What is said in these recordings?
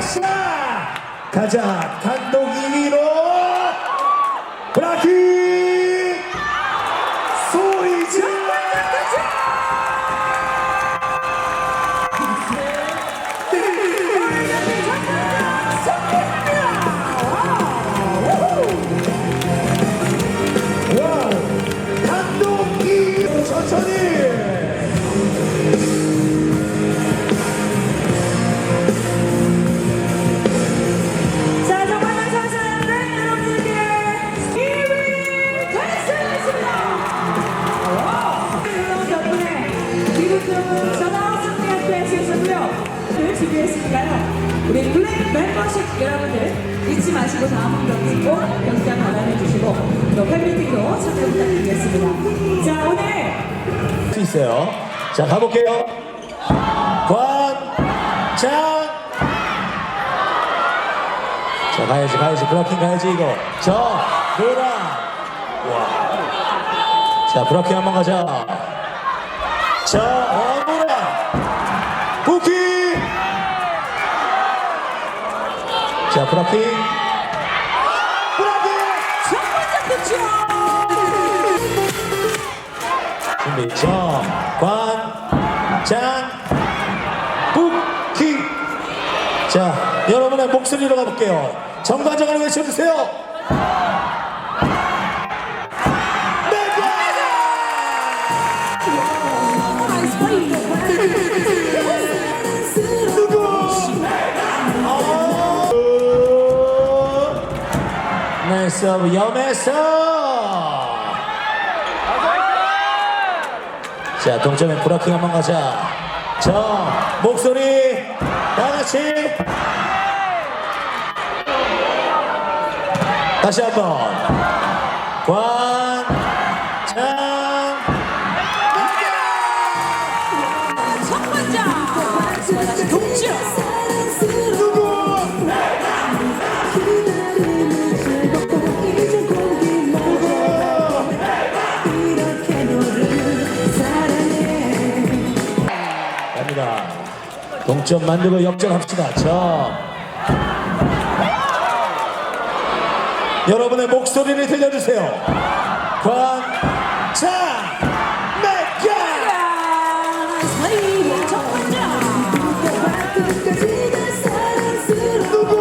아샤 가자. 감독 2위로. 브라키 자 가볼게요. 관, 장. 자 가야지 가야지 브라킹 가야지 이거. 저. 와. 자 브라킹 한번 가자. 자 어노라. 부키. 자. 브라킹. 정, 관, 장, 북킹 자 여러분의 목소리로 가볼게요. 정관장을 외쳐주세요. 나이스 염에서 자 동점에 브라킹 한번 가자. 저 목소리 다 같이. 다시 한번 동점 만들고 역전합시다. 저 여러분의 목소리를 들려주세요. 관장 맥가! 사이 첫 번째! 누구?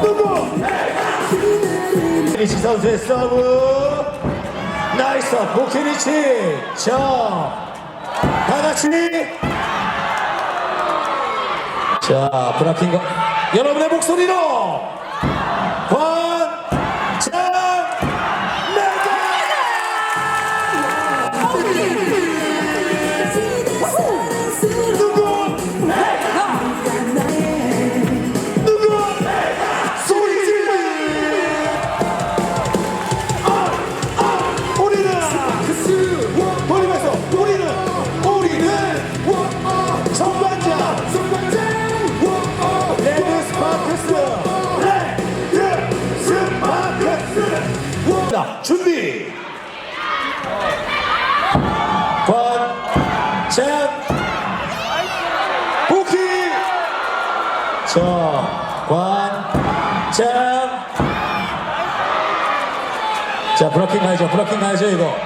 누구 키니치 선수의 서브 나이스 보키니치 저 다같이 자 브라킹과 여러분의 목소리로 관장 메가 관장 부키 저 관장 자 브라킹 가야죠. 브라킹 가야죠 이거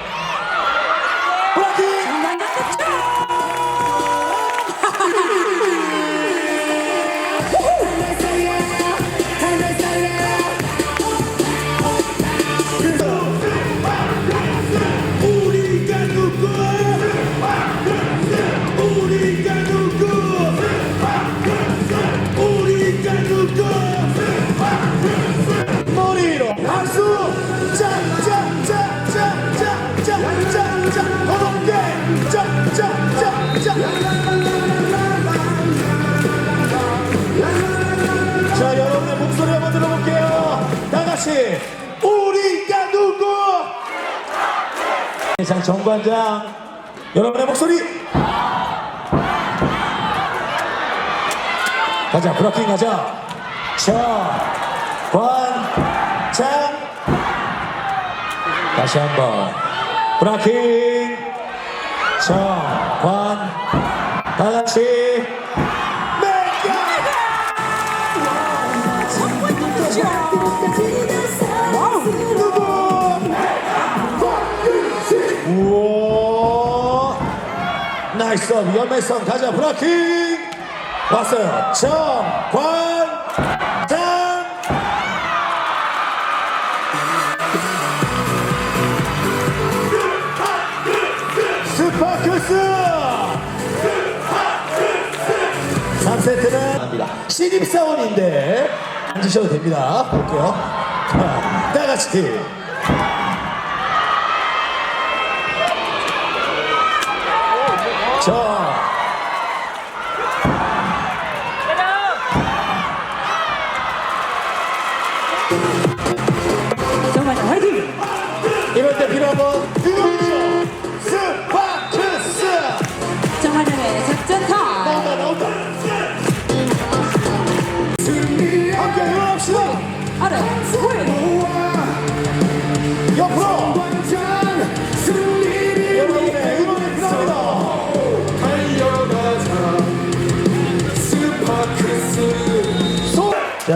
장 정관장. 여러분의 목소리. 가자 브라킹 가자. 정관장. 다시 한번. 브라킹. 정관장 다 같이 나이스 위험했어 가자 브라킹! 왔어요. 정관 장! 스파크스! 3세트는 합니다. 신입사원인데 앉으셔도 됩니다. 볼게요. 자, 다 같이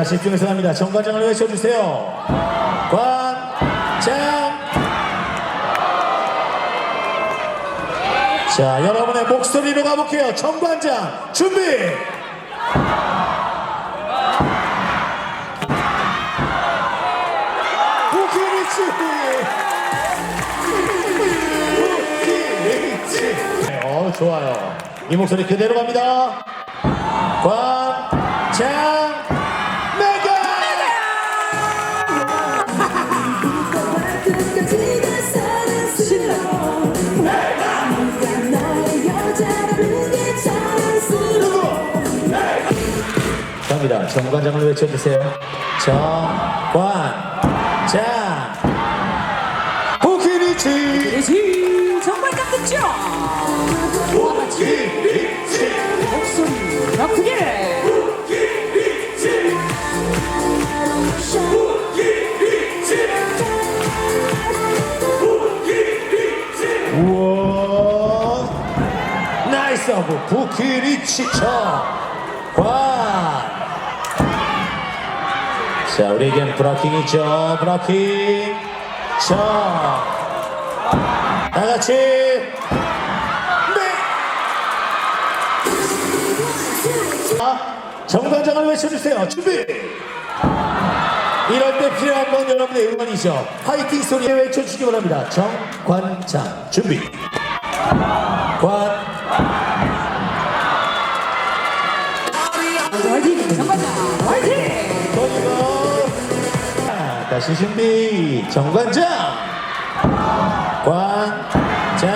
집중해서 합니다. 정관장을 외쳐주세요. 관장. 자 여러분의 목소리로 가볼게요. 정관장 준비! 부키리치! 부키리치! 어 좋아요. 이 목소리 그대로 갑니다. 관장 갑니다. 정관장을 외쳐주세요. 정관 오브 부키리치처 관 자, 우리에겐 브라킹이죠. 브라킹. 자. 다 같이. 네. 자, 정관장을 외쳐주세요. 준비. 이럴 때 필요한 건 여러분의 응원이죠. 파이팅 소리 외쳐주시기 바랍니다. 정관장. 준비. 관. 정관장 화이팅! 거기가 다시 준비. 정관장! 관장!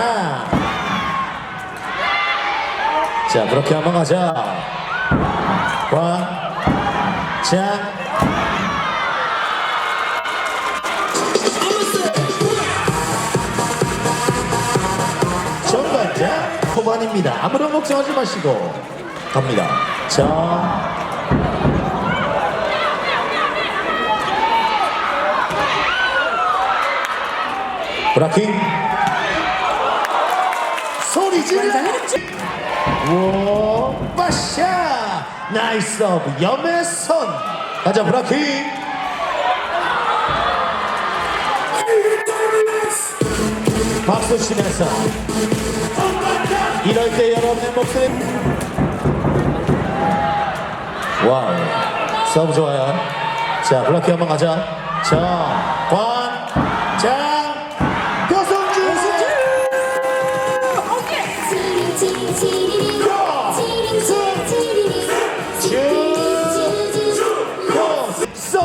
자 그렇게 한번 가자. 관장! 후반입니다. 아무런 걱정하지 마시고 갑니다. 자 브라킹. 소리 질러! 오 빠샤. 나이스 서브 염의 손 가자 브라킹. 박수 치면서. 이럴 때 여러분의 목소리. 와우. 서브 좋아요. 자 브라킹 한번 가자. 자관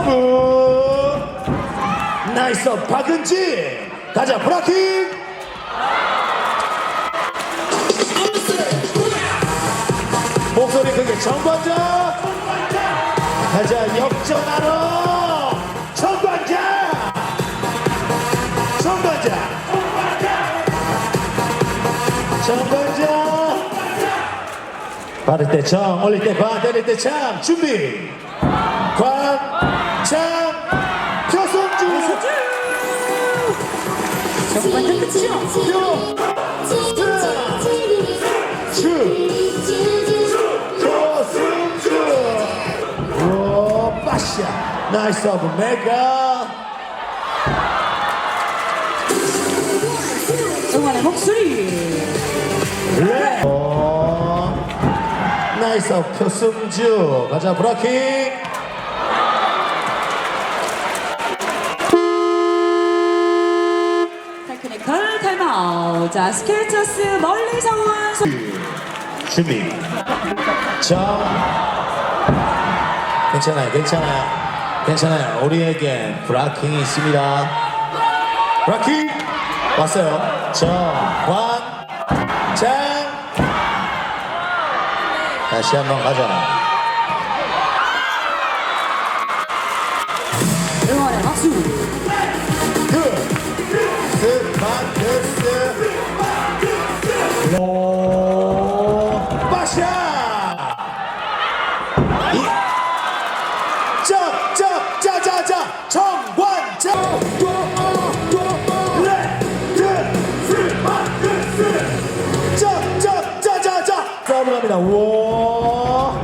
서브 나이스 박은지. 가자 브라킹. 목소리 크게 정관장 가자 역전하러. 정관장 정관장 정관장 받을 때정 올릴 때관 때릴 때참. 준비. 관 장 표성주! 정관장 득점! 주 조승주! 오 빠샤 나이스 오브 메가. 응원의 목소리. 레 오, 나이스 오브 표승주. 가자 브라킹 자 스케이터스 멀리서 온 소... 준비 자. 괜찮아요 괜찮아요. 괜찮아요. 우리에겐 브라킹이 있습니다. 브라킹! 왔어요. 정관 장 다시 한번 가자 우와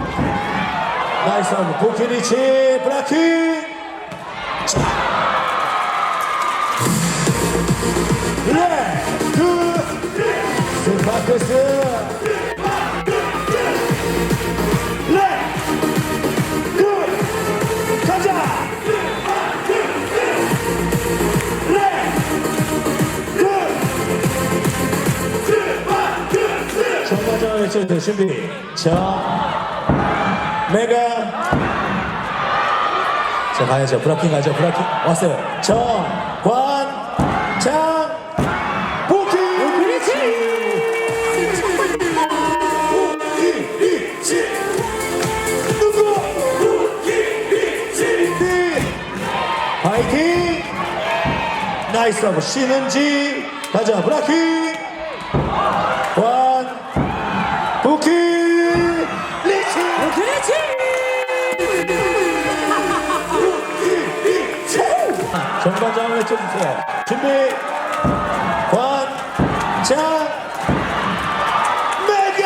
나이스 한번 보키리치 브라킹 레드 스파크스 외쳐주세요 준비 자 메가 자 가야죠. 브라킹 가죠. 브라킹. 왔어요. 정 관장 보키 우리치! 누구? 우리치! 파이팅 나이스 하고 쉬는지. 가자. 브라킹 정관장을 외쳐주세요. 준비, 관장, 메가!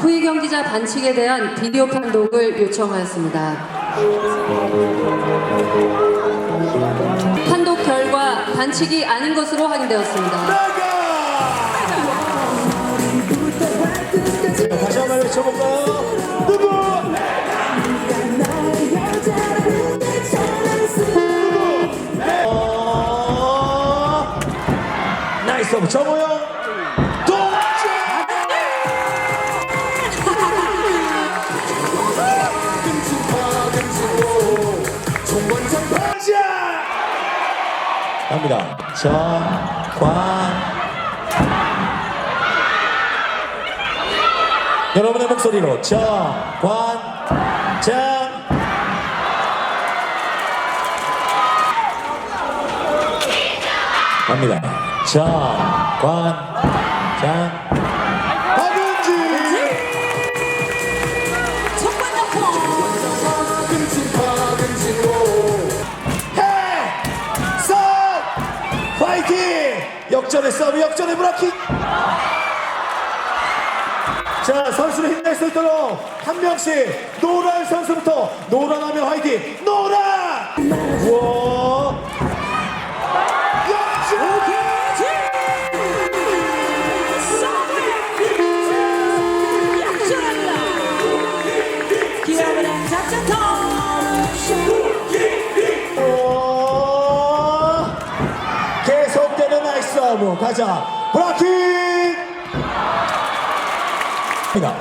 후위 경기자 반칙에 대한 비디오 판독을 요청하였습니다. 판독 결과 반칙이 아닌 것으로 확인되었습니다. 다시 한번 외쳐볼까요? 오브 정호영! 반장! 갑니다. 정관 여러분의 목소리로 정관장 갑니다. 박은지. 정관장 폰 해선 파이팅 역전의 서브 역전의 브라킹 자 선수를 힘낼 수 있도록 한 명씩 노란 선수부터 노란 하면 화이팅! 노란! 우와 가자 브라킹 메가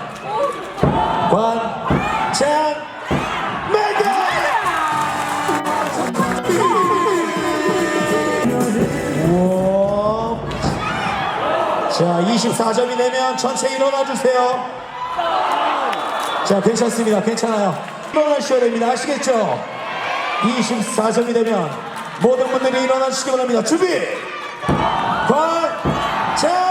우와. 자 24점이 되면 전체 일어나 주세요. 자 괜찮습니다. 괜찮아요. 일어나셔야 됩니다. 아시겠죠? 24점이 되면 모든 분들이 일어나시기 바랍니다. 준비 관장